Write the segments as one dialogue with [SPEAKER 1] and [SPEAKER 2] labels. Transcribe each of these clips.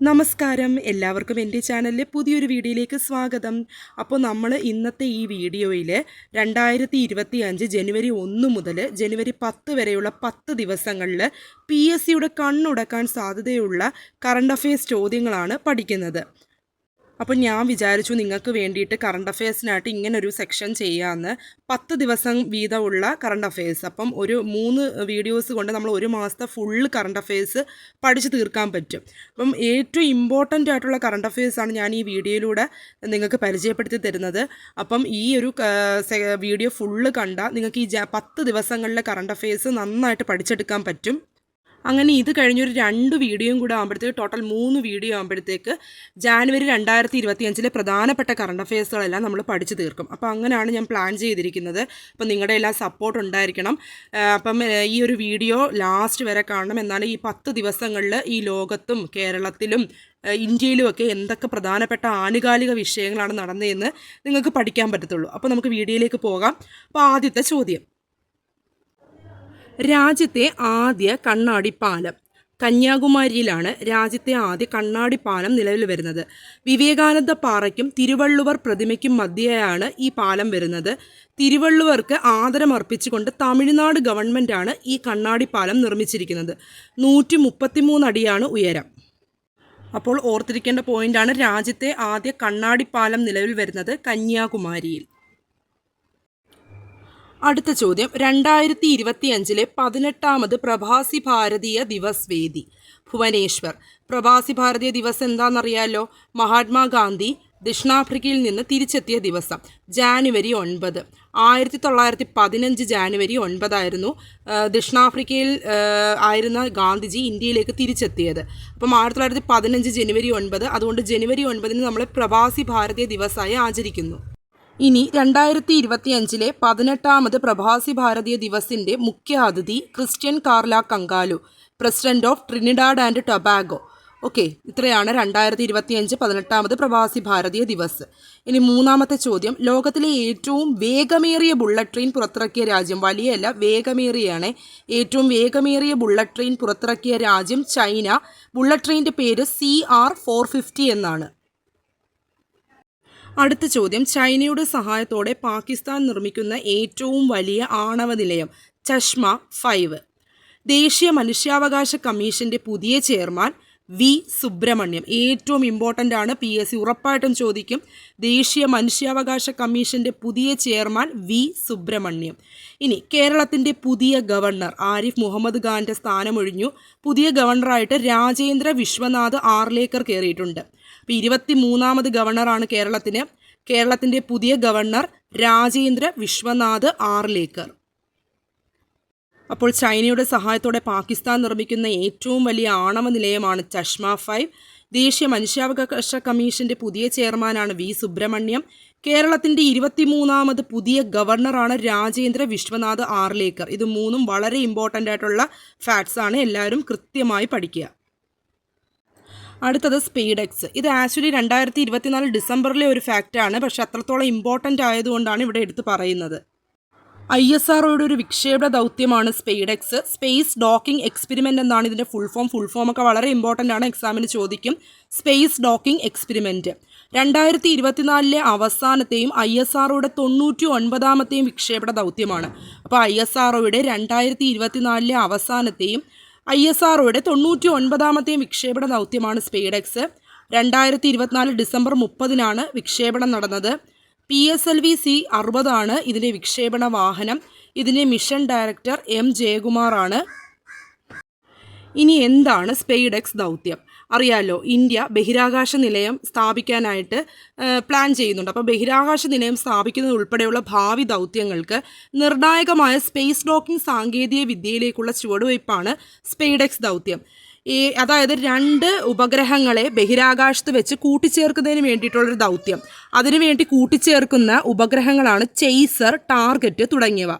[SPEAKER 1] നമസ്കാരം. എല്ലാവർക്കും എന്റെ ചാനലിലെ പുതിയൊരു വീഡിയോയിലേക്ക് സ്വാഗതം. അപ്പോൾ നമ്മൾ ഇന്നത്തെ ഈ വീഡിയോയിൽ രണ്ടായിരത്തി ഇരുപത്തി അഞ്ച് ജനുവരി ഒന്ന് മുതൽ ജനുവരി പത്ത് വരെയുള്ള പത്ത് ദിവസങ്ങളിൽ പി എസ് സിയുടെ കണ്ണുടക്കാൻ സാധ്യതയുള്ള കറണ്ട് അഫയേഴ്സ് ചോദ്യങ്ങളാണ് പഠിക്കുന്നത്. അപ്പോൾ ഞാൻ വിചാരിച്ചു നിങ്ങൾക്ക് വേണ്ടിയിട്ട് കറണ്ട് അഫയേഴ്സിനായിട്ട് ഇങ്ങനൊരു സെക്ഷൻ ചെയ്യാമെന്ന് പത്ത് ദിവസം വീതമുള്ള കറണ്ട് അഫയേഴ്സ് അപ്പം ഒരു മൂന്ന് വീഡിയോസ് കൊണ്ട് നമ്മൾ ഒരു മാസത്തെ ഫുൾ കറണ്ട് അഫയേഴ്സ് പഠിച്ചു തീർക്കാൻ പറ്റും. അപ്പം ഏറ്റവും ഇമ്പോർട്ടന്റ് ആയിട്ടുള്ള കറണ്ട് അഫയേഴ്സാണ് ഞാൻ ഈ വീഡിയോയിലൂടെ നിങ്ങൾക്ക് പരിചയപ്പെടുത്തി തരുന്നത്. അപ്പം ഈ ഒരു വീഡിയോ ഫുള്ള് കണ്ടാൽ നിങ്ങൾക്ക് ഈ പത്ത് ദിവസങ്ങളിലെ കറണ്ട് അഫയേഴ്സ് നന്നായിട്ട് പഠിച്ചെടുക്കാൻ പറ്റും. അങ്ങനെ ഇത് കഴിഞ്ഞൊരു രണ്ട് വീഡിയോയും കൂടെ ആകുമ്പോഴത്തേക്ക് ടോട്ടൽ മൂന്ന് വീഡിയോ ആകുമ്പോഴത്തേക്ക് ജാനുവരി രണ്ടായിരത്തി ഇരുപത്തി അഞ്ചിലെ പ്രധാനപ്പെട്ട കറണ്ട് അഫയേഴ്സുകളെല്ലാം നമ്മൾ പഠിച്ചു തീർക്കും. അപ്പോൾ അങ്ങനെയാണ് ഞാൻ പ്ലാൻ ചെയ്തിരിക്കുന്നത്. അപ്പം നിങ്ങളുടെ എല്ലാം സപ്പോർട്ട് ഉണ്ടായിരിക്കണം. അപ്പം ഈ ഒരു വീഡിയോ ലാസ്റ്റ് വരെ കാണണം. എന്നാൽ ഈ പത്ത് ദിവസങ്ങളിൽ ഈ ലോകത്തും കേരളത്തിലും ഇന്ത്യയിലുമൊക്കെ എന്തൊക്കെ പ്രധാനപ്പെട്ട ആനുകാലിക വിഷയങ്ങളാണ് നടന്നതെന്ന് നിങ്ങൾക്ക് പഠിക്കാൻ പറ്റത്തുള്ളൂ. അപ്പോൾ നമുക്ക് വീഡിയോയിലേക്ക് പോകാം. അപ്പോൾ ആദ്യത്തെ ചോദ്യം. രാജ്യത്തെ ആദ്യ കണ്ണാടി പാലം കന്യാകുമാരിയിലാണ് രാജ്യത്തെ ആദ്യ കണ്ണാടി പാലം നിലവിൽ വരുന്നത്. വിവേകാനന്ദ പാറയ്ക്കും തിരുവള്ളുവർ പ്രതിമയ്ക്കും മധ്യയാണ് ഈ പാലം വരുന്നത്. തിരുവള്ളുവർക്ക് ആദരമർപ്പിച്ചുകൊണ്ട് തമിഴ്നാട് ഗവൺമെന്റാണ് ഈ കണ്ണാടി പാലം നിർമ്മിച്ചിരിക്കുന്നത്. നൂറ്റി മുപ്പത്തിമൂന്ന് അടിയാണ് ഉയരം. അപ്പോൾ ഓർത്തിരിക്കേണ്ട പോയിന്റാണ് രാജ്യത്തെ ആദ്യ കണ്ണാടി പാലം നിലവിൽ വരുന്നത് കന്യാകുമാരിയിൽ. അടുത്ത ചോദ്യം. രണ്ടായിരത്തി ഇരുപത്തിയഞ്ചിലെ പതിനെട്ടാമത് പ്രവാസി ഭാരതീയ ദിവസ് വേദി ഭുവനേശ്വർ. പ്രവാസി ഭാരതീയ ദിവസ് എന്താണെന്നറിയാലോ? മഹാത്മാഗാന്ധി ദക്ഷിണാഫ്രിക്കയിൽ നിന്ന് തിരിച്ചെത്തിയ ദിവസം ജാനുവരി ഒൻപത്. ആയിരത്തി തൊള്ളായിരത്തി പതിനഞ്ച് ജാനുവരി ഒൻപതായിരുന്നു ദക്ഷിണാഫ്രിക്കയിൽ ആയിരുന്ന ഗാന്ധിജി ഇന്ത്യയിലേക്ക് തിരിച്ചെത്തിയത്. അപ്പം ആയിരത്തി തൊള്ളായിരത്തി പതിനഞ്ച് ജനുവരി ഒൻപത് അതുകൊണ്ട് ജനുവരി ഒൻപതിന് നമ്മൾ പ്രവാസി ഭാരതീയ ദിവസമായി ആചരിക്കുന്നു. ഇനി രണ്ടായിരത്തി ഇരുപത്തിയഞ്ചിലെ പതിനെട്ടാമത് പ്രവാസി ഭാരതീയ ദിവസിന്റെ മുഖ്യ അതിഥി Christine Carla Kangaloo President of Trinidad and Tobago. Okay ഇത്രയാണ് രണ്ടായിരത്തി ഇരുപത്തിയഞ്ച് പതിനെട്ടാമത് പ്രവാസി ഭാരതീയ ദിവസ്. ഇനി മൂന്നാമത്തെ ചോദ്യം ലോകത്തിലെ ഏറ്റവും വേഗമേറിയ ബുള്ളറ്റ് ട്രെയിൻ പുറത്തിറക്കിയ രാജ്യം വലിയല്ല വേഗമേറിയാണ് ഏറ്റവും വേഗമേറിയ ബുള്ളറ്റ് ട്രെയിൻ പുറത്തിറക്കിയ രാജ്യം ചൈന. ബുള്ളറ്റ് ട്രെയിന്റെ പേര് സി ആർ ഫോർ ഫിഫ്റ്റി എന്നാണ്. അടുത്ത ചോദ്യം. ചൈനയുടെ സഹായത്തോടെ പാകിസ്ഥാൻ നിർമ്മിക്കുന്ന ഏറ്റവും വലിയ ആണവ നിലയം ചഷ്മ ഫൈവ്. ദേശീയ മനുഷ്യാവകാശ കമ്മീഷന്റെ പുതിയ ചെയർമാൻ വി. സുബ്രഹ്മണ്യം. ഏറ്റവും ഇമ്പോർട്ടന്റ് ആണ്. പി. എസ്. സി. ഉറപ്പായിട്ടും ചോദിക്കും. ദേശീയ മനുഷ്യാവകാശ കമ്മീഷന്റെ പുതിയ ചെയർമാൻ വി. സുബ്രഹ്മണ്യം. ഇനി കേരളത്തിന്റെ പുതിയ ഗവർണർ ആരിഫ് മുഹമ്മദ് ഖാന്റെ സ്ഥാനമൊഴിഞ്ഞു. പുതിയ ഗവർണറായിട്ട് രാജേന്ദ്ര വിശ്വനാഥ് ആർലേക്കർ കയറിയിട്ടുണ്ട്. അപ്പോൾ ഇരുപത്തി മൂന്നാമത് ഗവർണറാണ് കേരളത്തിന്. കേരളത്തിന്റെ പുതിയ ഗവർണർ രാജേന്ദ്ര വിശ്വനാഥ് ആർലേക്കർ അപ്പോൾ ചൈനയുടെ സഹായത്തോടെ പാകിസ്ഥാൻ നിർമ്മിക്കുന്ന ഏറ്റവും വലിയ ആണവ നിലയമാണ് ചഷ്മ ഫൈവ്. ദേശീയ മനുഷ്യാവകാശ കമ്മീഷന്റെ പുതിയ ചെയർമാനാണ് വി സുബ്രഹ്മണ്യം. കേരളത്തിന്റെ ഇരുപത്തിമൂന്നാമത് പുതിയ ഗവർണറാണ് രാജേന്ദ്ര വിശ്വനാഥ് ആർലേക്കർ ഇത് മൂന്നും വളരെ ഇമ്പോർട്ടന്റ് ആയിട്ടുള്ള ഫാക്ട്സ് ആണ്. എല്ലാവരും കൃത്യമായി പഠിക്കുക. അടുത്തത് സ്പീഡെക്സ് ഇത് ആക്ച്വലി രണ്ടായിരത്തി ഇരുപത്തിനാല് ഡിസംബറിലെ ഒരു ഫാക്റ്റാണ് പക്ഷെ അത്രത്തോളം ഇമ്പോർട്ടന്റ് ആയതുകൊണ്ടാണ് ഇവിടെ എടുത്ത് പറയുന്നത്. ഐ എസ് ആർഒയുടെ ഒരു വിക്ഷേപണ ദൗത്യമാണ് സ്പെയ്ഡെക്സ് സ്പേസ് ഡോക്കിംഗ് എക്സ്പെരിമെന്റ് എന്നാണ് ഇതിന്റെ ഫുൾ ഫോം ഫുൾ ഫോം ഒക്കെ വളരെ ഇമ്പോർട്ടന്റ് ആണ്. എക്സാമിന് ചോദിക്കും. സ്പേസ് ഡോക്കിംഗ് എക്സ്പെരിമെന്റ് രണ്ടായിരത്തി ഇരുപത്തിനാലിലെ അവസാനത്തെയും ഐ എസ് ആർഒയുടെ തൊണ്ണൂറ്റി ഒൻപതാമത്തെയും വിക്ഷേപണ ദൗത്യമാണ്. അപ്പോൾ ഐ എസ് ആർഒയുടെ രണ്ടായിരത്തി ഇരുപത്തിനാലിലെ അവസാനത്തെയും ഐ എസ് ആർഒയുടെ തൊണ്ണൂറ്റി ഒൻപതാമത്തെ വിക്ഷേപണ ദൗത്യമാണ് സ്പെയ്ഡെക്സ് രണ്ടായിരത്തി ഇരുപത്തിനാല് ഡിസംബർ മുപ്പതിനാണ് വിക്ഷേപണം നടന്നത്. P S L V C അറുപതാണ് ഇതിന്റെ വിക്ഷേപണ വാഹനം. ഇതിന്റെ മിഷൻ ഡയറക്ടർ എം ജയകുമാറാണ്. ഇനി എന്താണ് സ്പെയ്ഡെക്സ് ദൗത്യം? അറിയാലോ ഇന്ത്യ ബഹിരാകാശ നിലയം സ്ഥാപിക്കാനായിട്ട് പ്ലാൻ ചെയ്യുന്നുണ്ട്. അപ്പോൾ ബഹിരാകാശ നിലയം സ്ഥാപിക്കുന്നത് ഉൾപ്പെടെയുള്ള ഭാവി ദൗത്യങ്ങൾക്ക് നിർണായകമായ സ്പേസ് ഡോക്കിംഗ് സാങ്കേതിക വിദ്യയിലേക്കുള്ള ചുവടുവയ്പ്പാണ് സ്പെയ്ഡെക്സ് ദൗത്യം. ഈ അതായത് രണ്ട് ഉപഗ്രഹങ്ങളെ ബഹിരാകാശത്ത് വെച്ച് കൂട്ടിച്ചേർക്കുന്നതിന് വേണ്ടിയിട്ടുള്ളൊരു ദൗത്യം. അതിനുവേണ്ടി കൂട്ടിച്ചേർക്കുന്ന ഉപഗ്രഹങ്ങളാണ് ചെയ്സർ ടാർഗറ്റ് തുടങ്ങിയവ.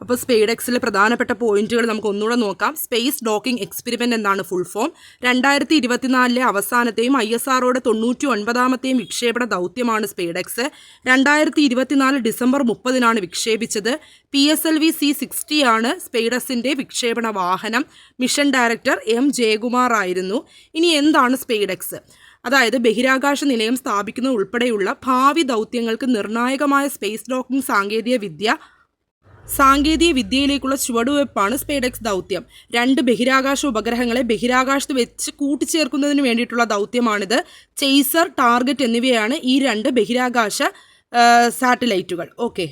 [SPEAKER 1] അപ്പോൾ സ്പെയ്ഡ് എക്സിലെ പ്രധാനപ്പെട്ട പോയിന്റുകൾ നമുക്ക് ഒന്നുകൂടെ നോക്കാം. സ്പേസ് ഡോക്കിംഗ് എക്സ്പെരിമെന്റ് എന്നാണ് ഫുൾ ഫോം. രണ്ടായിരത്തി ഇരുപത്തിനാലിലെ അവസാനത്തെയും ഐ എസ് ആറോടെ തൊണ്ണൂറ്റി ഒൻപതാമത്തെയും വിക്ഷേപണ ദൗത്യമാണ് സ്പെയ്ഡ് എക്സ് രണ്ടായിരത്തി ഇരുപത്തിനാല് ഡിസംബർ മുപ്പതിനാണ് വിക്ഷേപിച്ചത്. P S L V C sixty ആണ് സ്പെയ്ഡസിന്റെ വിക്ഷേപണ വാഹനം. മിഷൻ ഡയറക്ടർ എം ജയകുമാർ ആയിരുന്നു. ഇനി എന്താണ് സ്പെയ്ഡ് എക്സ് അതായത് ബഹിരാകാശ നിലയം സ്ഥാപിക്കുന്നത് ഉൾപ്പെടെയുള്ള ഭാവി ദൗത്യങ്ങൾക്ക് നിർണായകമായ സ്പേസ് ഡോക്കിംഗ് സാങ്കേതിക വിദ്യ സാങ്കേതിക വിദ്യയിലേക്കുള്ള ചുവടുവയ്പ്പാണ് സ്പേഡെക്സ് ദൗത്യം. രണ്ട് ബഹിരാകാശ ഉപഗ്രഹങ്ങളെ ബഹിരാകാശത്ത് വെച്ച് കൂട്ടിച്ചേർക്കുന്നതിന് വേണ്ടിയിട്ടുള്ള ദൗത്യമാണിത്. ചെയ്സർ ടാർഗറ്റ് എന്നിവയാണ് ഈ രണ്ട് ബഹിരാകാശ സാറ്റലൈറ്റുകൾ. ഓക്കെ.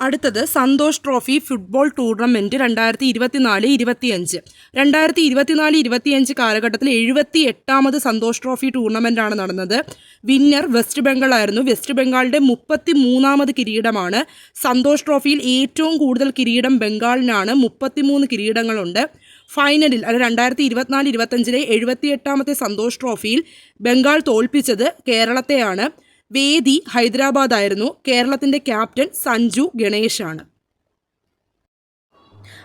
[SPEAKER 1] അടുത്തത് സന്തോഷ് ട്രോഫി ഫുട്ബോൾ ടൂർണമെന്റ് രണ്ടായിരത്തി ഇരുപത്തിനാല് ഇരുപത്തിയഞ്ച്. രണ്ടായിരത്തി ഇരുപത്തിനാല് ഇരുപത്തിയഞ്ച് കാലഘട്ടത്തിൽ എഴുപത്തി എട്ടാമത് സന്തോഷ് ട്രോഫി ടൂർണമെന്റാണ് നടന്നത്. വിന്നർ വെസ്റ്റ് ബംഗാൾ ആയിരുന്നു. വെസ്റ്റ് ബംഗാളിന്റെ മുപ്പത്തി മൂന്നാമത് കിരീടമാണ്. സന്തോഷ് ട്രോഫിയിൽ ഏറ്റവും കൂടുതൽ കിരീടം ബംഗാളിനാണ്. മുപ്പത്തിമൂന്ന് കിരീടങ്ങളുണ്ട്. ഫൈനലിൽ അല്ല രണ്ടായിരത്തി ഇരുപത്തിനാല് ഇരുപത്തഞ്ചിലെ എഴുപത്തിയെട്ടാമത്തെ സന്തോഷ് ട്രോഫിയിൽ ബംഗാൾ തോൽപ്പിച്ചത് കേരളത്തെയാണ്. വേദി ഹൈദരാബാദ് ആയിരുന്നു കേരളത്തിന്റെ ക്യാപ്റ്റൻ സഞ്ജു ഗണേഷാണ്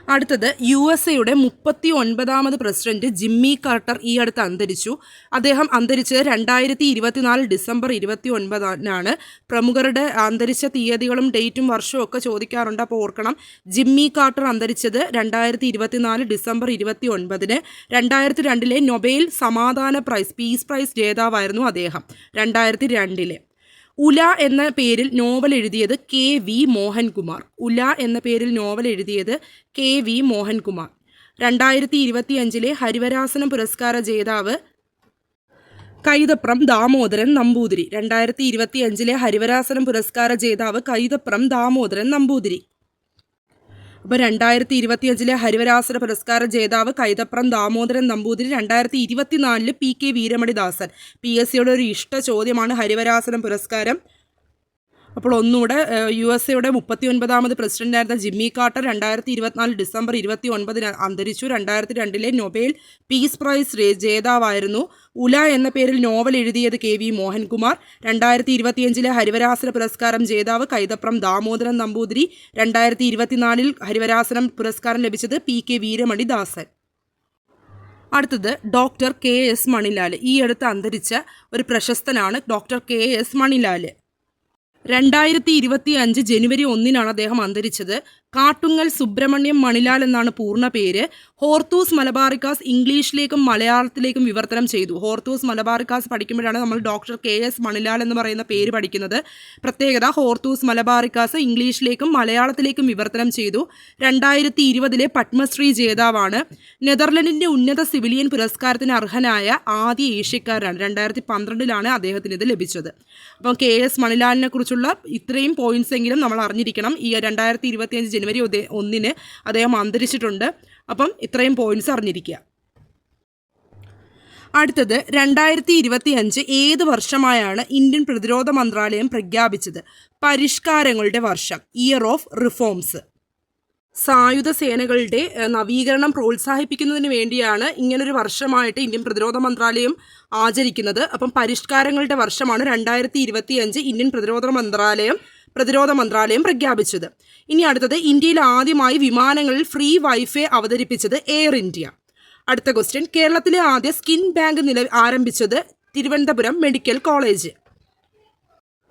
[SPEAKER 1] അടുത്തത് യു എസ് എയുടെ മുപ്പത്തി ഒൻപതാമത് പ്രസിഡന്റ് ജിമ്മി കാർട്ടർ ഈ അടുത്ത് അന്തരിച്ചു. അദ്ദേഹം അന്തരിച്ചത് രണ്ടായിരത്തി ഇരുപത്തിനാല് ഡിസംബർ ഇരുപത്തി ഒൻപതിനാണ് പ്രമുഖരുടെ അന്തരിച്ച തീയതികളും ഡേറ്റും വർഷവും ഒക്കെ ചോദിക്കാറുണ്ട്. അപ്പോൾ ഓർക്കണം ജിമ്മി കാർട്ടർ അന്തരിച്ചത് രണ്ടായിരത്തി ഇരുപത്തിനാല് ഡിസംബർ ഇരുപത്തി ഒൻപതിന് രണ്ടായിരത്തി രണ്ടിലെ നൊബേൽ സമാധാന പ്രൈസ് പീസ് പ്രൈസ് ജേതാവായിരുന്നു അദ്ദേഹം. രണ്ടായിരത്തി രണ്ടിലെ ഉല എന്ന പേരിൽ നോവൽ എഴുതിയത് കെ വി മോഹൻകുമാർ. ഉല എന്ന പേരിൽ നോവൽ എഴുതിയത് കെ വി മോഹൻകുമാർ. രണ്ടായിരത്തി ഇരുപത്തി അഞ്ചിലെ ഹരിവരാസനം പുരസ്കാര ജേതാവ് കൈതപ്രം ദാമോദരൻ നമ്പൂതിരി. രണ്ടായിരത്തി ഇരുപത്തി അഞ്ചിലെ ഹരിവരാസനം പുരസ്കാര ജേതാവ് കൈതപ്രം ദാമോദരൻ നമ്പൂതിരി. അപ്പോൾ രണ്ടായിരത്തി ഇരുപത്തിയഞ്ചിലെ ഹരിവരാസന പുരസ്കാര ജേതാവ് കൈതപ്രം ദാമോദരൻ നമ്പൂതിരി രണ്ടായിരത്തി ഇരുപത്തിനാലിൽ P K Veeramanidasan. P S സിയുടെ ഒരു ഇഷ്ട ചോദ്യമാണ് ഹരിവരാസനം പുരസ്കാരം. അപ്പോൾ ഒന്നുകൂടെ യു എസ് എയുടെ മുപ്പത്തി ഒൻപതാമത് പ്രസിഡന്റായിരുന്ന ജിമ്മി കാർട്ടർ രണ്ടായിരത്തി ഇരുപത്തിനാല് ഡിസംബർ ഇരുപത്തി ഒൻപതിന് അന്തരിച്ചു. രണ്ടായിരത്തി രണ്ടിലെ നൊബേൽ പീസ് പ്രൈസ് ജേതാവായിരുന്നു. ഉല എന്ന പേരിൽ നോവൽ എഴുതിയത് കെ വി മോഹൻകുമാർ. രണ്ടായിരത്തി ഇരുപത്തിയഞ്ചിലെ ഹരിവരാസന പുരസ്കാരം ജേതാവ് കൈതപ്രം ദാമോദരൻ നമ്പൂതിരി. രണ്ടായിരത്തി ഇരുപത്തിനാലിൽ ഹരിവരാസനം പുരസ്കാരം ലഭിച്ചത് പി കെ വീരമണി ദാസൻ. അടുത്തത് ഡോക്ടർ കെ എസ് മണിലാൽ ഈ അടുത്ത് അന്തരിച്ച ഒരു പ്രശസ്തനാണ് ഡോക്ടർ കെ എസ് മണിലാൽ രണ്ടായിരത്തി ഇരുപത്തി അഞ്ച് ജനുവരി ഒന്നിനാണ് അദ്ദേഹം അന്തരിച്ചത്. കാട്ടുങ്ങൽ സുബ്രഹ്മണ്യം മണിലാൽ എന്നാണ് പൂർണ പേര്. ഹോർത്തൂസ് മലബാറിക്കാസ് ഇംഗ്ലീഷിലേക്കും മലയാളത്തിലേക്കും വിവർത്തനം ചെയ്തു. ഹോർത്തൂസ് മലബാറിക്കാസ് പഠിക്കുമ്പോഴാണ് നമ്മൾ ഡോക്ടർ കെ എസ് മണിലാൽ എന്ന് പറയുന്ന പേര് പഠിക്കുന്നത്. പ്രത്യേകത ഹോർത്തൂസ് മലബാറിക്കാസ് ഇംഗ്ലീഷിലേക്കും മലയാളത്തിലേക്കും വിവർത്തനം ചെയ്തു. രണ്ടായിരത്തി ഇരുപതിലെ പത്മശ്രീ ജേതാവാണ്. നെതർലൻഡിന്റെ ഉന്നത സിവിലിയൻ പുരസ്കാരത്തിന് അർഹനായ ആദ്യ ഏഷ്യക്കാരനാണ്. രണ്ടായിരത്തി പന്ത്രണ്ടിലാണ് അദ്ദേഹത്തിന് ഇത് ലഭിച്ചത്. അപ്പോൾ കെ എസ് മണിലാലിനെ കുറിച്ചുള്ള ഇത്രയും പോയിന്റ്സ് എങ്കിലും നമ്മൾ അറിഞ്ഞിരിക്കണം. ഈ രണ്ടായിരത്തി ഇരുപത്തിയഞ്ച് ജനുവരി ഒന്നിന് അദ്ദേഹം അന്തരിച്ചിട്ടുണ്ട്. അപ്പം ഇത്രയും പോയിന്റ്സ് അറിഞ്ഞിരിക്കുക. അടുത്തത് രണ്ടായിരത്തി ഇരുപത്തി അഞ്ച് ഏത് വർഷമായാണ് ഇന്ത്യൻ പ്രതിരോധ മന്ത്രാലയം പ്രഖ്യാപിച്ചത്? പരിഷ്കാരങ്ങളുടെ വർഷം ഇയർ ഓഫ് റിഫോംസ് സായുധ സേനകളുടെ നവീകരണം പ്രോത്സാഹിപ്പിക്കുന്നതിന് വേണ്ടിയാണ് ഇങ്ങനൊരു വർഷമായിട്ട് ഇന്ത്യൻ പ്രതിരോധ മന്ത്രാലയം ആചരിക്കുന്നത്. അപ്പം പരിഷ്കാരങ്ങളുടെ വർഷമാണ് രണ്ടായിരത്തി ഇരുപത്തി അഞ്ച് ഇന്ത്യൻ പ്രതിരോധ മന്ത്രാലയം പ്രതിരോധ മന്ത്രാലയം പ്രഖ്യാപിച്ചത്. ഇനി അടുത്തത് ഇന്ത്യയിൽ ആദ്യമായി വിമാനങ്ങളിൽ ഫ്രീ വൈഫൈ അവതരിപ്പിച്ചത് എയർ ഇന്ത്യ. അടുത്ത ക്വസ്റ്റ്യൻ കേരളത്തിലെ ആദ്യ സ്കിൻ ബാങ്ക് നില ആരംഭിച്ചത് തിരുവനന്തപുരം മെഡിക്കൽ കോളേജ്.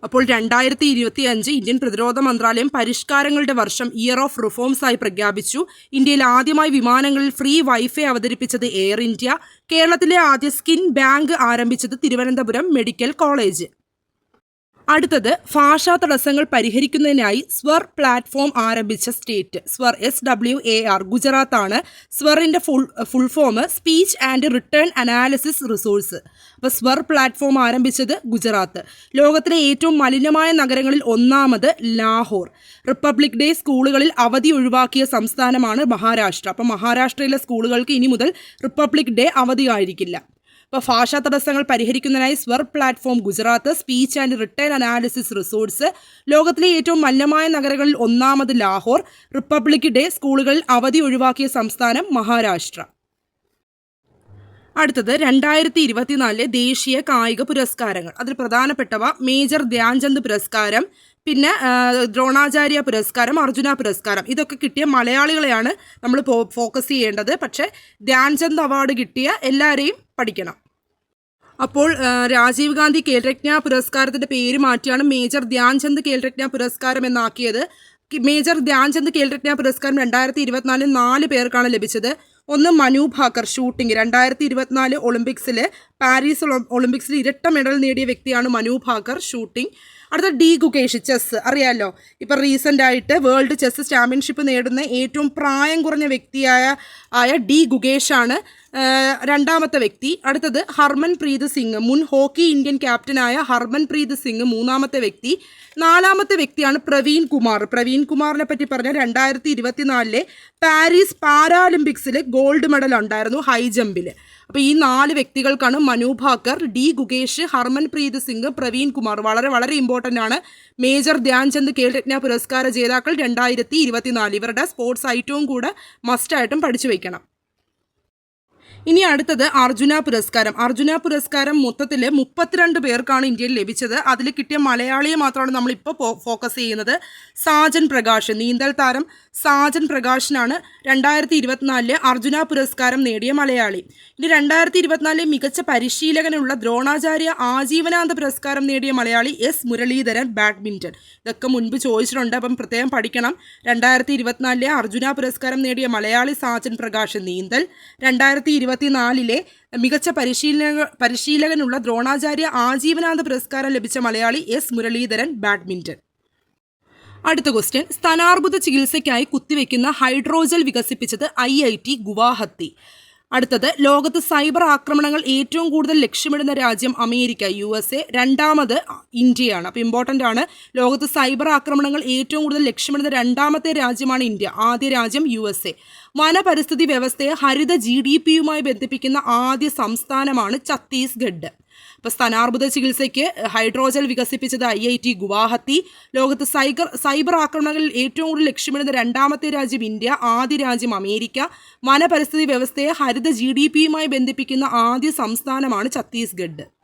[SPEAKER 1] അപ്പോൾ രണ്ടായിരത്തി ഇരുപത്തി അഞ്ച് ഇന്ത്യൻ പ്രതിരോധ മന്ത്രാലയം പരിഷ്കാരങ്ങളുടെ വർഷം ഇയർ ഓഫ് റിഫോംസ് ആയി പ്രഖ്യാപിച്ചു. ഇന്ത്യയിൽ ആദ്യമായി വിമാനങ്ങളിൽ ഫ്രീ വൈഫൈ അവതരിപ്പിച്ചത് എയർ ഇന്ത്യ. കേരളത്തിലെ ആദ്യ സ്കിൻ ബാങ്ക് ആരംഭിച്ചത് തിരുവനന്തപുരം മെഡിക്കൽ കോളേജ്. അടുത്തത് ഭാഷാ തടസ്സങ്ങൾ പരിഹരിക്കുന്നതിനായി സ്വർ പ്ലാറ്റ്ഫോം ആരംഭിച്ച state. Swar S W A R ഗുജറാത്താണ്. സ്വറിന്റെ full full form speech and return analysis resource. അപ്പോൾ സ്വർ പ്ലാറ്റ്ഫോം ആരംഭിച്ചത് ഗുജറാത്ത്. ലോകത്തിലെ ഏറ്റവും മലിനമായ നഗരങ്ങളിൽ ഒന്നാമത് ലാഹോർ. റിപ്പബ്ലിക് ഡേ സ്കൂളുകളിൽ അവധി ഒഴിവാക്കിയ സംസ്ഥാനമാണ് മഹാരാഷ്ട്ര. അപ്പോൾ മഹാരാഷ്ട്രയിലെ സ്കൂളുകൾക്ക് ഇനി മുതൽ റിപ്പബ്ലിക് ഡേ അവധിയായിരിക്കില്ല. ഇപ്പോൾ ഭാഷാ തടസ്സങ്ങൾ പരിഹരിക്കുന്നതിനായി SWAR platform Gujarat speech and return analysis resource ലോകത്തിലെ ഏറ്റവും മലിനമായ നഗരങ്ങളിൽ ഒന്നാമത് ലാഹോർ റിപ്പബ്ലിക് ഡേ സ്കൂളുകളിൽ അവധി ഒഴിവാക്കിയ സംസ്ഥാനം മഹാരാഷ്ട്ര. അടുത്തത് രണ്ടായിരത്തി ഇരുപത്തിനാലിലെ ദേശീയ കായിക പുരസ്കാരങ്ങൾ. അതിൽ പ്രധാനപ്പെട്ടവ മേജർ ധ്യാൻചന്ദ് പുരസ്കാരം പിന്നെ ദ്രോണാചാര്യ പുരസ്കാരം അർജുന പുരസ്കാരം. ഇതൊക്കെ കിട്ടിയ മലയാളികളെയാണ് നമ്മൾ ഫോക്കസ് ചെയ്യേണ്ടത്. പക്ഷേ ധ്യാൻചന്ദ് അവാർഡ് കിട്ടിയ എല്ലാവരെയും പഠിക്കണം. അപ്പോൾ രാജീവ് ഗാന്ധി ഖേൽരത്ന പുരസ്കാരത്തിന്റെ പേര് മാറ്റിയാണ് മേജർ ധ്യാൻചന്ദ് ഖേൽരത്ന പുരസ്കാരം എന്നാക്കിയത്. മേജർ ധ്യാൻചന്ദ് ഖേൽരത്ന പുരസ്കാരം രണ്ടായിരത്തി ഇരുപത്തിനാലിൽ നാല് പേർക്കാണ് ലഭിച്ചത്. ഒന്ന് മനു ഭാക്കർ ഷൂട്ടിംഗ്. രണ്ടായിരത്തി ഇരുപത്തിനാല് ഒളിമ്പിക്സിൽ പാരീസ് ഒളിമ്പിക്സിൽ ഇരട്ട മെഡൽ നേടിയ വ്യക്തിയാണ് മനു ഭാക്കർ ഷൂട്ടിംഗ്. അടുത്ത ഡി ഗുകേഷ് ചെസ്. അറിയാമല്ലോ ഇപ്പം റീസെന്റ് ആയിട്ട് വേൾഡ് ചെസ് ചാമ്പ്യൻഷിപ്പ് നേടുന്ന ഏറ്റവും പ്രായം കുറഞ്ഞ വ്യക്തിയായ ആയ ഡി ഗുകേഷാണ്. രണ്ടാമത്തെ വ്യക്തി. അടുത്തത് ഹർമൻ പ്രീത് സിംഗ്. മുൻ ഹോക്കി ഇന്ത്യൻ ക്യാപ്റ്റനായ ഹർമൻ പ്രീത് സിംഗ് മൂന്നാമത്തെ വ്യക്തി. നാലാമത്തെ വ്യക്തിയാണ് പ്രവീൺ കുമാർ. പ്രവീൺ കുമാറിനെ പറ്റി പറഞ്ഞാൽ രണ്ടായിരത്തി ഇരുപത്തിനാലിലെ പാരീസ് പാരാലിമ്പിക്സിൽ ഗോൾഡ് മെഡൽ ഉണ്ടായിരുന്നു ഹൈ ജമ്പിൽ അപ്പോൾ ഈ നാല് വ്യക്തികൾക്കാണ് മനു ഭാക്കർ ഡി ഗുകേഷ് ഹർമൻ പ്രീത് സിംഗ് പ്രവീൺ കുമാർ. വളരെ വളരെ ഇമ്പോർട്ടന്റ് ആണ്. മേജർ ധ്യാൻചന്ദ് കേൾരത്ന പുരസ്കാര ജേതാക്കൾ രണ്ടായിരത്തി ഇരുപത്തിനാല് ഇവരുടെ സ്പോർട്സ് ഐറ്റവും കൂടെ മസ്റ്റായിട്ടും പഠിച്ചു വയ്ക്കണം ഇനി അടുത്തത് അർജുന പുരസ്കാരം. അർജുന പുരസ്കാരം മൊത്തത്തിൽ മുപ്പത്തിരണ്ട് പേർക്കാണ് ഇന്ത്യയിൽ ലഭിച്ചത്. അതിൽ കിട്ടിയ മലയാളിയെ മാത്രമാണ് നമ്മളിപ്പോൾ ഫോക്കസ് ചെയ്യുന്നത്. സാജൻ പ്രകാശ് നീന്തൽ താരം സാജൻ പ്രകാശിനാണ് രണ്ടായിരത്തി ഇരുപത്തിനാലിൽ അർജുന പുരസ്കാരം നേടിയ മലയാളി. ഇനി രണ്ടായിരത്തി ഇരുപത്തിനാലിലെ മികച്ച പരിശീലകനുള്ള ദ്രോണാചാര്യ ആജീവനാന്ത പുരസ്കാരം നേടിയ മലയാളി എസ് മുരളീധരൻ ബാഡ്മിന്റൺ ഇതൊക്കെ മുൻപ് ചോദിച്ചിട്ടുണ്ട്. അപ്പം പ്രത്യേകം പഠിക്കണം. രണ്ടായിരത്തി ഇരുപത്തിനാലിലെ അർജുന പുരസ്കാരം നേടിയ മലയാളി സാജൻ പ്രകാശ് നീന്തൽ. രണ്ടായിരത്തി ഇരുപത്തിനാലിലെ മികച്ച പരിശീലക പരിശീലകനുള്ള ദ്രോണാചാര്യ ആജീവനാന്ത പുരസ്കാരം ലഭിച്ച മലയാളി എസ് മുരളീധരൻ ബാഡ്മിന്റൺ. അടുത്ത ക്വസ്റ്റ്യൻ സ്ഥാനാർബുദ ചികിത്സയ്ക്കായി കുത്തിവെക്കുന്ന ഹൈഡ്രോജൽ വികസിപ്പിച്ചത് ഐ ഐ ടി ഗുവാഹത്തി. അടുത്തത് ലോകത്ത് സൈബർ ആക്രമണങ്ങൾ ഏറ്റവും കൂടുതൽ ലക്ഷ്യമിടുന്ന രാജ്യം അമേരിക്ക യു എസ് എ രണ്ടാമത് ഇന്ത്യയാണ്. അപ്പോൾ ഇമ്പോർട്ടന്റ് ആണ്. ലോകത്ത് സൈബർ ആക്രമണങ്ങൾ ഏറ്റവും കൂടുതൽ ലക്ഷ്യമിടുന്ന രണ്ടാമത്തെ രാജ്യമാണ് ഇന്ത്യ. ആദ്യ രാജ്യം യു എസ് എ വനപരിസ്ഥിതി വ്യവസ്ഥയെ ഹരിത ജി ഡി പിയുമായി ബന്ധിപ്പിക്കുന്ന ആദ്യ സംസ്ഥാനമാണ് ഛത്തീസ്ഗഡ്. ഇപ്പോൾ സ്ഥാനാർബുദ ചികിത്സയ്ക്ക് ഹൈഡ്രോജൽ വികസിപ്പിച്ചത് ഐ ഐ ടി ഗുവാഹത്തി. ലോകത്ത് സൈബർ സൈബർ ആക്രമണങ്ങളിൽ ഏറ്റവും കൂടുതൽ ലക്ഷ്യമിടുന്ന രണ്ടാമത്തെ രാജ്യം ഇന്ത്യ ആദ്യ രാജ്യം അമേരിക്ക. വനപരിസ്ഥിതി വ്യവസ്ഥയെ ഹരിത ജി ഡി പിയുമായി ബന്ധിപ്പിക്കുന്ന ആദ്യ സംസ്ഥാനമാണ് ഛത്തീസ്ഗഡ്.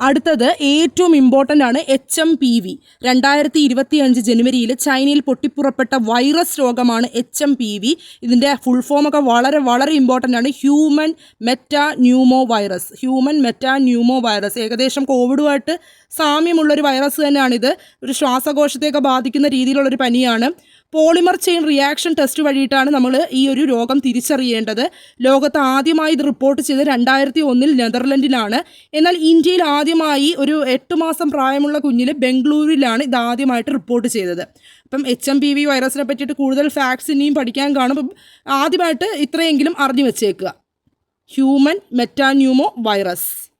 [SPEAKER 1] അടുത്തത് ഏറ്റവും ഇമ്പോർട്ടന്റ് ആണ് എച്ച് എം പി വി രണ്ടായിരത്തി ഇരുപത്തി അഞ്ച് ജനുവരിയിൽ ചൈനയിൽ പൊട്ടിപ്പുറപ്പെട്ട വൈറസ് രോഗമാണ് എച്ച് എം പി വി ഇതിന്റെ ഫുൾ ഫോമൊക്കെ വളരെ വളരെ ഇമ്പോർട്ടന്റ് ആണ്. Human metapneumovirus human metapneumovirus ഏകദേശം കോവിഡുമായിട്ട് സാമ്യമുള്ളൊരു വൈറസ് തന്നെയാണിത്. ഒരു ശ്വാസകോശത്തെയൊക്കെ ബാധിക്കുന്ന രീതിയിലുള്ളൊരു പനിയാണ്. പോളിമർ ചെയിൻ റിയാക്ഷൻ ടെസ്റ്റ് വഴിയിട്ടാണ് നമ്മൾ ഈ ഒരു രോഗം തിരിച്ചറിയേണ്ടത്. ലോകത്ത് ആദ്യമായി ഇത് റിപ്പോർട്ട് ചെയ്തത് രണ്ടായിരത്തി ഒന്നിൽ നെതർലൻഡിലാണ്. എന്നാൽ ഇന്ത്യയിൽ ആദ്യമായി ഒരു എട്ട് മാസം പ്രായമുള്ള കുഞ്ഞിൽ ബംഗളൂരുവിലാണ് ഇത് ആദ്യമായിട്ട് റിപ്പോർട്ട് ചെയ്തത്. അപ്പം എച്ച് എം പി വി വൈറസിനെ പറ്റിയിട്ട് കൂടുതൽ ഫാക്ട്സ് ഇനിയും പഠിക്കാൻ കാണും. ആദ്യമായിട്ട് ഇത്രയെങ്കിലും അറിഞ്ഞു വെച്ചേക്കുക. Human metapneumovirus.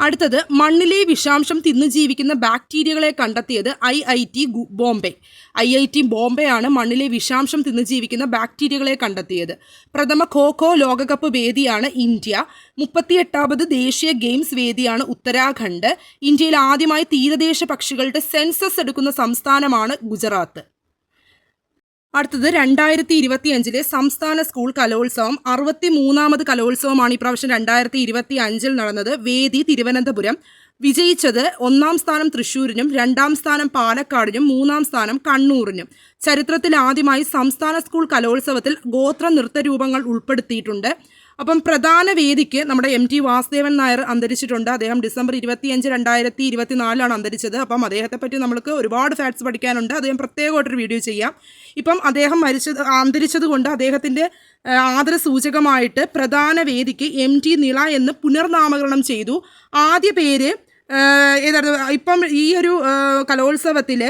[SPEAKER 1] അടുത്തത് മണ്ണിലെ വിഷാംശം തിന്നു ജീവിക്കുന്ന ബാക്ടീരിയകളെ കണ്ടെത്തിയത് I I T Bombay. I I T Bombay ആണ് മണ്ണിലെ വിഷാംശം തിന്നു ജീവിക്കുന്ന ബാക്ടീരിയകളെ കണ്ടെത്തിയത്. പ്രഥമ ഖോ ഖോ ലോകകപ്പ് വേദിയാണ് ഇന്ത്യ. മുപ്പത്തിയെട്ടാമത് ദേശീയ ഗെയിംസ് വേദിയാണ് ഉത്തരാഖണ്ഡ്. ഇന്ത്യയിൽ ആദ്യമായി തീരദേശ പക്ഷികളുടെ സെൻസസ് എടുക്കുന്ന സംസ്ഥാനമാണ് ഗുജറാത്ത്. അടുത്തത് രണ്ടായിരത്തി ഇരുപത്തി അഞ്ചിലെ സംസ്ഥാന സ്കൂൾ കലോത്സവം. അറുപത്തി മൂന്നാമത് കലോത്സവമാണ് ഇപ്രാവശ്യം രണ്ടായിരത്തി ഇരുപത്തി അഞ്ചിൽ നടന്നത്. വേദി തിരുവനന്തപുരം. വിജയിച്ചത് ഒന്നാം സ്ഥാനം തൃശ്ശൂരിനും രണ്ടാം സ്ഥാനം പാലക്കാടിനും മൂന്നാം സ്ഥാനം കണ്ണൂരിനും. ചരിത്രത്തിൽ ആദ്യമായി സംസ്ഥാന സ്കൂൾ കലോത്സവത്തിൽ ഗോത്ര നൃത്തരൂപങ്ങൾ ഉൾപ്പെടുത്തിയിട്ടുണ്ട്. അപ്പം പ്രധാന വേദിക്ക് നമ്മുടെ എം ടി വാസുദേവൻ നായർ അന്തരിച്ചിട്ടുണ്ട്. അദ്ദേഹം ഡിസംബർ ഇരുപത്തിയഞ്ച് രണ്ടായിരത്തി ഇരുപത്തിനാലിലാണ് അന്തരിച്ചത്. അപ്പം അദ്ദേഹത്തെ പറ്റി നമുക്ക് ഒരുപാട് ഫാക്ട്സ് പഠിക്കാനുണ്ട്. അദ്ദേഹം പ്രത്യേകമായിട്ടൊരു വീഡിയോ ചെയ്യാം. ഇപ്പം അദ്ദേഹം മരിച്ചത് അന്തരിച്ചത് കൊണ്ട് അദ്ദേഹത്തിന്റെ ആദര സൂചകമായിട്ട് പ്രധാന വേദിക്ക് എം ടി നിള എന്ന് പുനർനാമകരണം ചെയ്തു. ആദ്യ പേര് ഏതായിരുന്നു ഇപ്പം ഈ ഒരു കലോത്സവത്തിൽ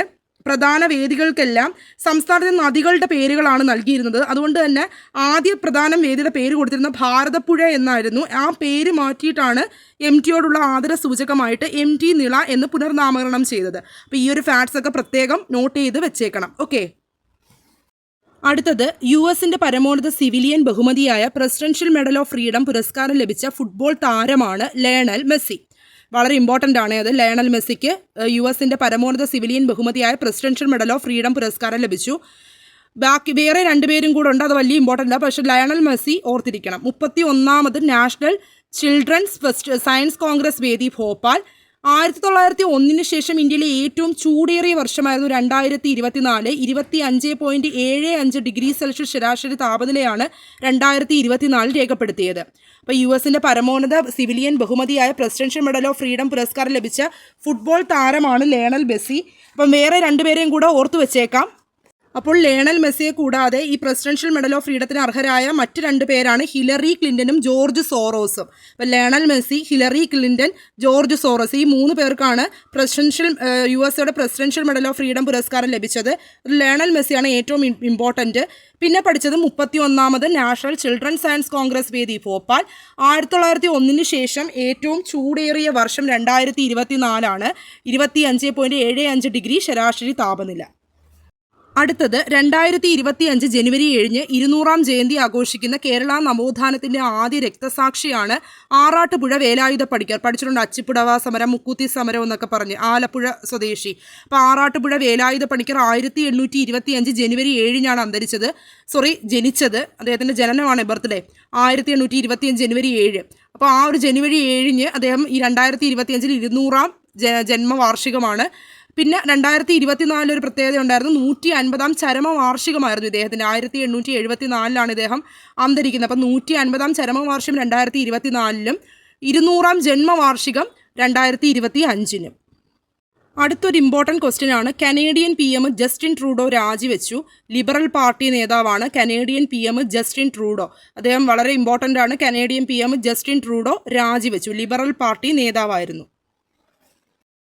[SPEAKER 1] പ്രധാന വേദികൾക്കെല്ലാം സംസ്ഥാനത്തെ നദികളുടെ പേരുകളാണ് നൽകിയിരുന്നത്. അതുകൊണ്ട് തന്നെ ആദ്യ പ്രധാന വേദിയുടെ പേര് കൊടുത്തിരുന്ന ഭാരതപ്പുഴ എന്നായിരുന്നു. ആ പേര് മാറ്റിയിട്ടാണ് എം ടിയോടുള്ള ആദര സൂചകമായിട്ട് എം ടി നിള എന്ന് പുനർനാമകരണം ചെയ്തത്. അപ്പോൾ ഈ ഒരു ഫാക്ട്സ് ഒക്കെ പ്രത്യേകം നോട്ട് ചെയ്ത് വെച്ചേക്കണം. ഓക്കെ അടുത്തത് യു എസിന്റെ പരമോന്നത സിവിലിയൻ ബഹുമതിയായ പ്രസിഡൻഷ്യൽ മെഡൽ ഓഫ് ഫ്രീഡം പുരസ്കാരം ലഭിച്ച ഫുട്ബോൾ താരമാണ് ലയണൽ മെസ്സി വളരെ ഇമ്പോർട്ടന്റ് ആണ്. അത് ലയണൽ മെസ്സിക്ക് യു എസിന്റെ പരമോന്നത സിവിലിയൻ ബഹുമതിയായ പ്രസിഡൻഷ്യൽ മെഡൽ ഓഫ് ഫ്രീഡം പുരസ്കാരം ലഭിച്ചു. ബാക്കി വേറെ രണ്ടുപേരും കൂടെ ഉണ്ട്. അത് വലിയ ഇമ്പോർട്ടന്റ് ആണ് പക്ഷേ ലയണൽ മെസ്സി ഓർത്തിരിക്കണം. മുപ്പത്തി ഒന്നാമത് national children's fest science congress വേദി ഭോപ്പാൽ. ആയിരത്തി തൊള്ളായിരത്തി ഒന്നിന് ശേഷം ഇന്ത്യയിലെ ഏറ്റവും ചൂടേറിയ വർഷമായിരുന്നു രണ്ടായിരത്തി ഇരുപത്തിനാല് ഇരുപത്തി അഞ്ച് പോയിന്റ് ഏഴ് അഞ്ച് ഡിഗ്രി സെൽഷ്യസ് ശരാശരി താപനിലയാണ് രണ്ടായിരത്തി ഇരുപത്തിനാലിൽ രേഖപ്പെടുത്തിയത്. അപ്പോൾ യു എസിന്റെ പരമോന്നത സിവിലിയൻ ബഹുമതിയായ പ്രസിഡൻഷ്യൽ മെഡൽ ഓഫ് ഫ്രീഡം പുരസ്കാരം ലഭിച്ച ഫുട്ബോൾ താരമാണ് ലേണൽ ബെസി അപ്പം വേറെ രണ്ടുപേരെയും കൂടെ ഓർത്തു വെച്ചേക്കാം. അപ്പോൾ ലേണൽ മെസ്സിയെ കൂടാതെ ഈ പ്രസിഡൻഷ്യൽ മെഡൽ ഓഫ് ഫ്രീഡത്തിന് അർഹരായ മറ്റ് രണ്ട് പേരാണ് ഹിലറി ക്ലിന്റനും ജോർജ് സോറോസും. അപ്പോൾ Lionel Messi Hillary Clinton George Soros ഈ മൂന്ന് പേർക്കാണ് പ്രസിഡൻഷ്യൽ യു എസ് എയുടെ പ്രസിഡൻഷ്യൽ മെഡൽ ഓഫ് ഫ്രീഡം പുരസ്കാരം ലഭിച്ചത്. ലേണൽ മെസ്സിയാണ് ഏറ്റവും ഇമ്പോർട്ടന്റ് പിന്നെ പഠിച്ചത് മുപ്പത്തി ഒന്നാമത് നാഷണൽ ചിൽഡ്രൻ സയൻസ് കോൺഗ്രസ് വേദി ഭോപ്പാൽ. ആയിരത്തി തൊള്ളായിരത്തി ഒന്നിന് ശേഷം ഏറ്റവും ചൂടേറിയ വർഷം രണ്ടായിരത്തി ഇരുപത്തി നാലാണ് ഇരുപത്തി അഞ്ച് പോയിന്റ് ഏഴ് അഞ്ച് ഡിഗ്രി ശരാശരി താപനില. അടുത്തത് രണ്ടായിരത്തി ഇരുപത്തി അഞ്ച് ജനുവരി ഏഴിന് ഇരുന്നൂറാം ജയന്തി ആഘോഷിക്കുന്ന കേരള നവോത്ഥാനത്തിന്റെ ആദ്യ രക്തസാക്ഷിയാണ് ആറാട്ടുപുഴ വേലായുധ പഠിക്കർ പഠിച്ചിട്ടുണ്ട് അച്ചിപ്പുടവ സമരം മുക്കൂത്തി സമരം എന്നൊക്കെ പറഞ്ഞ് ആലപ്പുഴ സ്വദേശി. അപ്പോൾ ആറാട്ടുപുഴ വേലായുധ പണിക്കർ ആയിരത്തി എണ്ണൂറ്റി ഇരുപത്തി അഞ്ച് ജനുവരി ഏഴിനാണ് അന്തരിച്ചത്. സോറി ജനിച്ചത് അദ്ദേഹത്തിന്റെ ജനനമാണ് ബർത്ത്ഡേ. ആയിരത്തി എണ്ണൂറ്റി ഇരുപത്തി അഞ്ച് ജനുവരി ഏഴ്. അപ്പോൾ ആ ഒരു ജനുവരി ഏഴിന് അദ്ദേഹം ഈ രണ്ടായിരത്തി ഇരുപത്തി അഞ്ചിൽ ഇരുന്നൂറാം ജന്മവാർഷികമാണ്. പിന്നെ രണ്ടായിരത്തി ഇരുപത്തിനാലിൽ ഒരു പ്രത്യേകത ഉണ്ടായിരുന്നു. നൂറ്റി അൻപതാം ചരമ വാർഷികമായിരുന്നു ഇദ്ദേഹത്തിന്റെ ആയിരത്തി എണ്ണൂറ്റി എഴുപത്തി നാലിലാണ് ഇദ്ദേഹം അന്തരിക്കുന്നത്. അപ്പം നൂറ്റി അൻപതാം ചരമ വാർഷികം രണ്ടായിരത്തി ഇരുപത്തിനാലിലും ഇരുന്നൂറാം ജന്മവാർഷികം രണ്ടായിരത്തി ഇരുപത്തി അഞ്ചിനും അടുത്തൊരു ഇമ്പോർട്ടന്റ് ക്വസ്റ്റ്യൻ ആണ്. Canadian P M Justin Trudeau രാജിവെച്ചു. ലിബറൽ പാർട്ടി നേതാവാണ് Canadian P M Justin Trudeau. അദ്ദേഹം വളരെ ഇമ്പോർട്ടന്റ് ആണ്. Canadian P M Justin Trudeau രാജിവെച്ചു. ലിബറൽ പാർട്ടി നേതാവായിരുന്നു.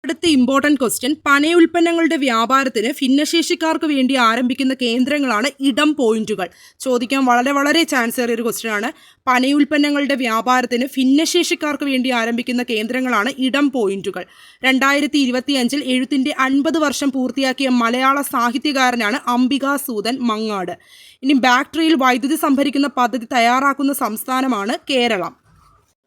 [SPEAKER 1] അടുത്ത ഇമ്പോർട്ടന്റ് ക്വസ്റ്റ്യൻ പനയ ഉൽപ്പന്നങ്ങളുടെ വ്യാപാരത്തിന് ഭിന്നശേഷിക്കാർക്ക് വേണ്ടി ആരംഭിക്കുന്ന കേന്ദ്രങ്ങളാണ് ഇടം പോയിന്റുകൾ. ചോദിക്കാൻ വളരെ വളരെ ചാൻസ് ഏറിയ ഒരു ക്വസ്റ്റ്യൻ ആണ്. പനയ ഉൽപ്പന്നങ്ങളുടെ വ്യാപാരത്തിന് ഭിന്നശേഷിക്കാർക്ക് വേണ്ടി ആരംഭിക്കുന്ന കേന്ദ്രങ്ങളാണ് ഇടം പോയിന്റുകൾ. രണ്ടായിരത്തി ഇരുപത്തി അഞ്ചിൽ എഴുത്തിന്റെ അൻപത് വർഷം പൂർത്തിയാക്കിയ മലയാള സാഹിത്യകാരനാണ് അംബികാ സൂതൻ മങ്ങാട്. ഇനി ബാക്ടറിയിൽ വൈദ്യുതി സംഭരിക്കുന്ന പദ്ധതി തയ്യാറാക്കുന്ന സംസ്ഥാനമാണ് കേരളം.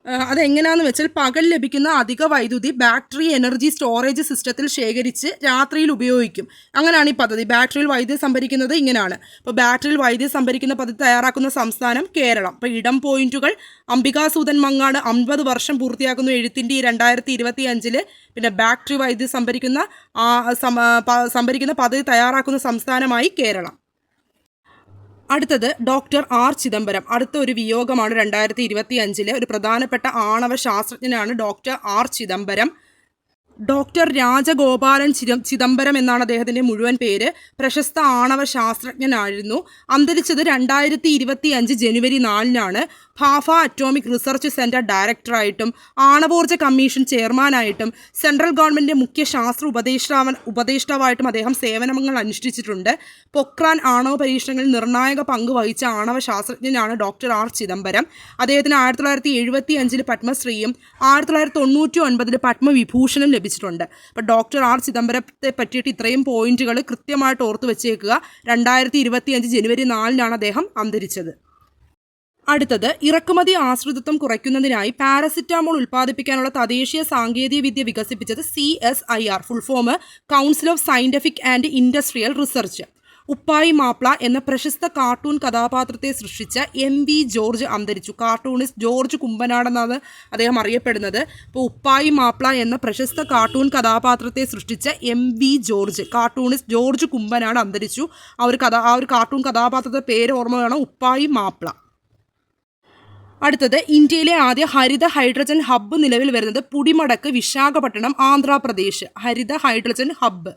[SPEAKER 1] അതെങ്ങനെയാണെന്ന് വെച്ചാൽ പകൽ ലഭിക്കുന്ന അധിക വൈദ്യുതി ബാറ്ററി എനർജി സ്റ്റോറേജ് സിസ്റ്റത്തിൽ ശേഖരിച്ച് രാത്രിയിൽ ഉപയോഗിക്കും. അങ്ങനെയാണ് ഈ പദ്ധതി. ബാറ്ററിയിൽ വൈദ്യുതി സംഭരിക്കുന്നത് ഇങ്ങനെയാണ് അപ്പോൾ ബാറ്ററിയിൽ വൈദ്യുതി സംഭരിക്കുന്ന പദ്ധതി തയ്യാറാക്കുന്ന സംസ്ഥാനം കേരളം. അപ്പോൾ ഇടം പോയിന്റുകൾ അംബികാസൂതൻ മങ്ങാട് അമ്പത് വർഷം പൂർത്തിയാക്കുന്ന എഴുത്തിന്റെ ഈ രണ്ടായിരത്തി ഇരുപത്തി അഞ്ചിൽ പിന്നെ ബാറ്ററി വൈദ്യുതി സംഭരിക്കുന്ന സംഭരിക്കുന്ന പദ്ധതി തയ്യാറാക്കുന്ന സംസ്ഥാനമായി കേരളം. അടുത്തത് ഡോക്ടർ ആർ ചിദംബരം. അടുത്ത ഒരു വിയോഗമാണ് രണ്ടായിരത്തി ഇരുപത്തി അഞ്ചിലെ ഒരു പ്രധാനപ്പെട്ട ആണവ ശാസ്ത്രജ്ഞനാണ് doctor R Chidambaram. Doctor Rajagopalan Chidam Chidambaram എന്നാണ് അദ്ദേഹത്തിന്റെ മുഴുവൻ പേര്. പ്രശസ്ത ആണവ ശാസ്ത്രജ്ഞനായിരുന്നു. അന്തരിച്ചത് രണ്ടായിരത്തി ഇരുപത്തി അഞ്ച് ജനുവരി നാലിനാണ്. ഭാഫ അറ്റോമിക് റിസർച്ച് സെന്റർ ഡയറക്ടറായിട്ടും ആണവോർജ കമ്മീഷൻ ചെയർമാനായിട്ടും സെൻട്രൽ ഗവൺമെന്റ് മുഖ്യ ശാസ്ത്ര ഉപദേഷ്ടാവൻ ഉപദേഷ്ടാവായിട്ടും അദ്ദേഹം സേവനങ്ങൾ അനുഷ്ഠിച്ചിട്ടുണ്ട്. പൊക്രാൻ ആണവ പരീക്ഷണങ്ങളിൽ നിർണായക പങ്ക് വഹിച്ച ആണവ ശാസ്ത്രജ്ഞനാണ് ഡോക്ടർ ആർ ചിദംബരം. അദ്ദേഹത്തിന് ആയിരത്തി തൊള്ളായിരത്തി എഴുപത്തി അഞ്ചിൽ പത്മശ്രീയും ആയിരത്തി തൊള്ളായിരത്തി തൊണ്ണൂറ്റി ഒൻപതിൽ പത്മവിഭൂഷണം ലഭിച്ചിട്ടുണ്ട്. അപ്പോൾ ഡോക്ടർ ആർ ചിദംബരത്തെ പറ്റിയിട്ട് ഇത്രയും പോയിന്റുകൾ കൃത്യമായിട്ട് ഓർത്തു വെച്ചേക്കുക. രണ്ടായിരത്തി ഇരുപത്തി അഞ്ച് ജനുവരി നാലിനാണ് അദ്ദേഹം അന്തരിച്ചത്. അടുത്തത് ഇറക്കുമതി ആശ്രിതത്വം കുറയ്ക്കുന്നതിനായി പാരസിറ്റാമോൾ ഉൽപ്പാദിപ്പിക്കാനുള്ള തദ്ദേശീയ സാങ്കേതിക വിദ്യ വികസിപ്പിച്ചത് C S I R full form council of scientific and industrial research Uppayi Mappla എന്ന പ്രശസ്ത കാർട്ടൂൺ കഥാപാത്രത്തെ സൃഷ്ടിച്ച എം വി ജോർജ് അന്തരിച്ചു. കാർട്ടൂണിസ്റ്റ് ജോർജ് കുമ്പനാടെന്നാണ് അദ്ദേഹം അറിയപ്പെടുന്നത്. അപ്പോൾ ഉപ്പായി മാപ്ല എന്ന പ്രശസ്ത കാർട്ടൂൺ കഥാപാത്രത്തെ സൃഷ്ടിച്ച M V George cartoonist George Kumbanad അന്തരിച്ചു. ആ ഒരു കഥ ആ ഒരു കാർട്ടൂൺ കഥാപാത്രത്തെ പേര് ഓർമ്മ വേണം. ഉപ്പായി മാപ്ല. അടുത്തത് ഇന്ത്യയിലെ ആദ്യ ഹരിത ഹൈഡ്രജൻ ഹബ്ബ് നിലവിൽ വരുന്നത് പുടിമടക്ക് വിശാഖപട്ടണം ആന്ധ്രാപ്രദേശ്. ഹരിത ഹൈഡ്രജൻ ഹബ്ബ്.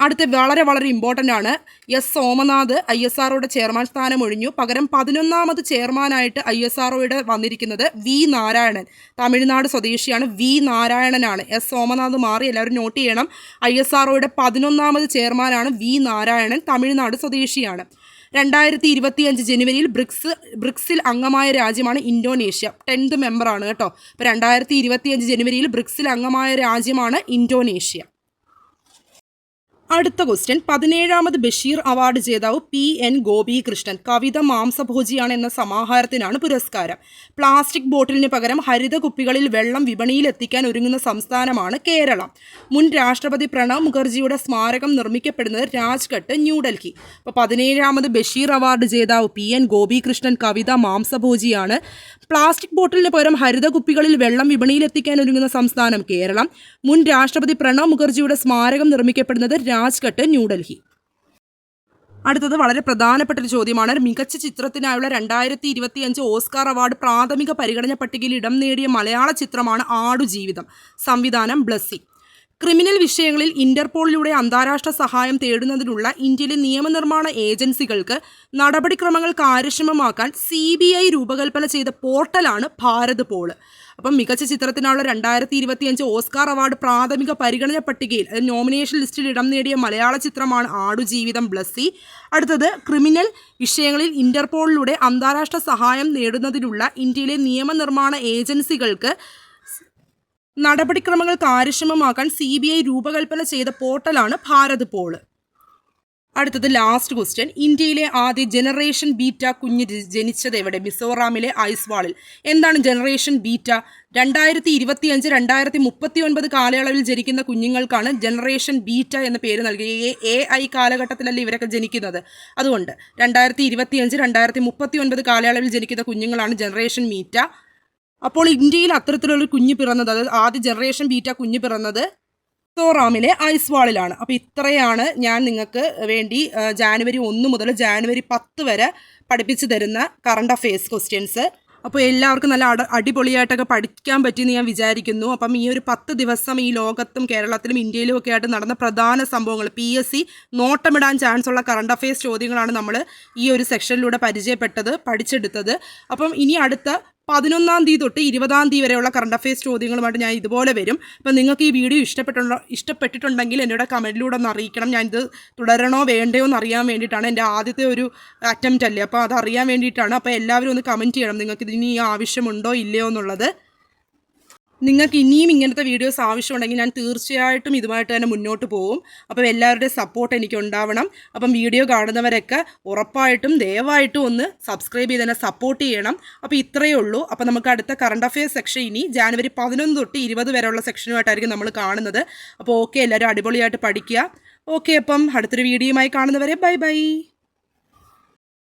[SPEAKER 1] അടുത്ത വളരെ വളരെ ഇമ്പോർട്ടന്റ് ആണ്. എസ് സോമനാഥ് ഐ എസ് ആർഒയുടെ ചെയർമാൻ സ്ഥാനം ഒഴിഞ്ഞു പകരം പതിനൊന്നാമത് ചെയർമാനായിട്ട് ഐ എസ് ആർഒയുടെ വന്നിരിക്കുന്നത് വി നാരായണൻ. തമിഴ്നാട് സ്വദേശിയാണ് വി നാരായണനാണ്. എസ് സോമനാഥ് മാറി എല്ലാവരും നോട്ട് ചെയ്യണം. ഐ എസ് ആർഒയുടെ പതിനൊന്നാമത് ചെയർമാനാണ് വി നാരായണൻ. തമിഴ്നാട് സ്വദേശിയാണ്. രണ്ടായിരത്തി ഇരുപത്തിയഞ്ച് ജനുവരിയിൽ ബ്രിക്സ് ബ്രിക്സിൽ അംഗമായ രാജ്യമാണ് ഇന്തോനേഷ്യ. ടെൻത്ത് മെമ്പറാണ് കേട്ടോ. അപ്പോൾ രണ്ടായിരത്തി ഇരുപത്തിയഞ്ച് ജനുവരിയിൽ ബ്രിക്സിൽ അംഗമായ രാജ്യമാണ് ഇന്തോനേഷ്യ. അടുത്ത ക്വസ്റ്റ്യൻ പതിനേഴാമത് ബഷീർ അവാർഡ് ജേതാവ് പി എൻ ഗോപികൃഷ്ണൻ. കവിത മാംസഭോജിയാണ് എന്ന സമാഹാരത്തിനാണ് പുരസ്കാരം. പ്ലാസ്റ്റിക് ബോട്ടിലിന് പകരം ഹരിത കുപ്പികളിൽ വെള്ളം വിപണിയിൽ എത്തിക്കാൻ ഒരുങ്ങുന്ന സംസ്ഥാനമാണ് കേരളം. മുൻ രാഷ്ട്രപതി പ്രണബ് മുഖർജിയുടെ സ്മാരകം നിർമ്മിക്കപ്പെടുന്നത് രാജ്ഘട്ട് ന്യൂഡൽഹി. അപ്പോൾ പതിനേഴാമത് ബഷീർ അവാർഡ് ജേതാവ് പി എൻ ഗോപികൃഷ്ണൻ കവിത മാംസഭോജിയാണ്. പ്ലാസ്റ്റിക് ബോട്ടിലിന് പകരം ഹരിത കുപ്പികളിൽ വെള്ളം വിപണിയിൽ എത്തിക്കാൻ ഒരുങ്ങുന്ന സംസ്ഥാനം കേരളം. മുൻ രാഷ്ട്രപതി പ്രണബ് മുഖർജിയുടെ സ്മാരകം നിർമ്മിക്കപ്പെടുന്നത് രാജ്ഘട്ട് ന്യൂഡൽഹി. അടുത്തത് വളരെ പ്രധാനപ്പെട്ട ഒരു ചോദ്യമാണ്. മികച്ച ചിത്രത്തിനായുള്ള രണ്ടായിരത്തി ഇരുപത്തി അഞ്ച് ഓസ്കാർ അവാർഡ് പ്രാഥമിക പരിഗണന പട്ടികയിൽ ഇടം നേടിയ മലയാള ചിത്രമാണ് ആടുജീവിതം. സംവിധാനം ബ്ലസ്സി. ക്രിമിനൽ വിഷയങ്ങളിൽ ഇന്റർപോളിലൂടെ അന്താരാഷ്ട്ര സഹായം തേടുന്നതിനുള്ള ഇന്ത്യയിലെ നിയമനിർമ്മാണ ഏജൻസികൾക്ക് നടപടിക്രമങ്ങൾ കാര്യക്ഷമമാക്കാൻ സി ബി ഐ രൂപകൽപ്പന ചെയ്ത പോർട്ടലാണ് ഭാരത് പോൾ അപ്പം മികച്ച ചിത്രത്തിനുള്ള രണ്ടായിരത്തി ഇരുപത്തിയഞ്ച് ഓസ്കാർ അവാർഡ് പ്രാഥമിക പരിഗണന പട്ടികയിൽ നോമിനേഷൻ ലിസ്റ്റിൽ ഇടം നേടിയ മലയാള ചിത്രമാണ് ആടുജീവിതം ബ്ലസ്സി. അടുത്തത് ക്രിമിനൽ വിഷയങ്ങളിൽ ഇന്റർപോളിലൂടെ അന്താരാഷ്ട്ര സഹായം നേടുന്നതിനുള്ള ഇന്ത്യയിലെ നിയമനിർമ്മാണ ഏജൻസികൾക്ക് നടപടിക്രമങ്ങൾ കാര്യക്ഷമമാക്കാൻ സി ബി ഐ രൂപകൽപ്പന ചെയ്ത പോർട്ടലാണ് ഭാരത് പോൾ അടുത്തത് ലാസ്റ്റ് ക്വസ്റ്റ്യൻ ഇന്ത്യയിലെ ആദ്യ ജനറേഷൻ ബീറ്റ കുഞ്ഞ് ജനിച്ചത് എവിടെ? മിസോറാമിലെ ഐസ്വാളിൽ. എന്താണ് ജനറേഷൻ ബീറ്റ രണ്ടായിരത്തി ഇരുപത്തിയഞ്ച് രണ്ടായിരത്തി മുപ്പത്തി ഒൻപത് കാലയളവിൽ ജനിക്കുന്ന കുഞ്ഞുങ്ങൾക്കാണ് ജനറേഷൻ ബീറ്റ എന്ന പേര് നൽകിയ എ ഐ കാലഘട്ടത്തിലല്ലേ ഇവരൊക്കെ ജനിക്കുന്നത്? അതുകൊണ്ട് രണ്ടായിരത്തി ഇരുപത്തിയഞ്ച് രണ്ടായിരത്തി മുപ്പത്തി ഒൻപത് കാലയളവിൽ ജനിക്കുന്ന കുഞ്ഞുങ്ങളാണ് ജനറേഷൻ മീറ്റ അപ്പോൾ ഇന്ത്യയിൽ അത്തരത്തിലുള്ള കുഞ്ഞു പിറന്നത് അതായത് ആദ്യ ജനറേഷൻ ബീറ്റ കുഞ്ഞ് പിറന്നത് മിസോറാമിലെ ഐസ്വാളിലാണ്. അപ്പോൾ ഇത്രയാണ് ഞാൻ നിങ്ങൾക്ക് വേണ്ടി ജാനുവരി ഒന്ന് മുതൽ ജാനുവരി പത്ത് വരെ പഠിപ്പിച്ചു തരുന്ന കറണ്ട് അഫെയർസ് ക്വസ്റ്റ്യൻസ് അപ്പോൾ എല്ലാവർക്കും നല്ല അട അടിപൊളിയായിട്ടൊക്കെ പഠിക്കാൻ പറ്റിയെന്ന് ഞാൻ വിചാരിക്കുന്നു. അപ്പം ഈ ഒരു പത്ത് ദിവസം ഈ ലോകത്തും കേരളത്തിലും ഇന്ത്യയിലും ഒക്കെ ആയിട്ട് നടന്ന പ്രധാന സംഭവങ്ങൾ പി എസ് സി നോട്ടമിടാൻ ചാൻസ് ഉള്ള കറണ്ട് അഫയേഴ്സ് ചോദ്യങ്ങളാണ് നമ്മൾ ഈ ഒരു സെക്ഷനിലൂടെ പരിചയപ്പെട്ടത് പഠിച്ചെടുത്തത്. അപ്പം ഇനി അടുത്ത പതിനൊന്നാം തീയതി തൊട്ട് ഇരുപതാം തീയതി വരെയുള്ള കറണ്ട് അഫയേഴ്സ് ചോദ്യങ്ങളുമായിട്ട് ഞാൻ ഇതുപോലെ വരും. അപ്പം നിങ്ങൾക്ക് ഈ വീഡിയോ ഇഷ്ടപ്പെട്ടുണ്ടോ ഇഷ്ടപ്പെട്ടിട്ടുണ്ടെങ്കിൽ എന്നോട് കമന്റിലൂടെ ഒന്ന് അറിയിക്കണം. ഞാനിത് തുടരണോ വേണ്ടയോ എന്ന് അറിയാൻ വേണ്ടിയിട്ടാണ് എന്റെ ആദ്യത്തെ ഒരു അറ്റംപ്റ്റ് അല്ലേ? അപ്പോൾ അത് അറിയാൻ വേണ്ടിയിട്ടാണ്. അപ്പോൾ എല്ലാവരും ഒന്ന് കമന്റ് ചെയ്യണം. നിങ്ങൾക്ക് ഇതിന് ഈ ആവശ്യമുണ്ടോ ഇല്ലയോ എന്നുള്ളത്. നിങ്ങൾക്ക് ഇനിയും ഇങ്ങനത്തെ വീഡിയോസ് ആവശ്യമുണ്ടെങ്കിൽ ഞാൻ തീർച്ചയായിട്ടും ഇതുമായിട്ട് തന്നെ മുന്നോട്ട് പോകും. അപ്പം എല്ലാവരുടെയും സപ്പോർട്ട് എനിക്ക് ഉണ്ടാവണം അപ്പം വീഡിയോ കാണുന്നവരൊക്കെ ഉറപ്പായിട്ടും ദയവായിട്ടും ഒന്ന് സബ്സ്ക്രൈബ് ചെയ്ത് തന്നെ സപ്പോർട്ട് ചെയ്യണം. അപ്പോൾ ഇത്രയേ ഉള്ളൂ. അപ്പോൾ നമുക്ക് അടുത്ത കറണ്ട് അഫയേഴ്സ് സെക്ഷൻ ഇനി ജാനുവരി പതിനൊന്ന് തൊട്ട് ഇരുപത് വരെയുള്ള സെക്ഷനുമായിട്ടായിരിക്കും നമ്മൾ കാണുന്നത്. അപ്പോൾ ഓക്കെ എല്ലാവരും അടിപൊളിയായിട്ട് പഠിക്കുക. ഓക്കെ അപ്പം അടുത്തൊരു വീഡിയോയുമായി കാണുന്നവരെ ബൈ ബൈ.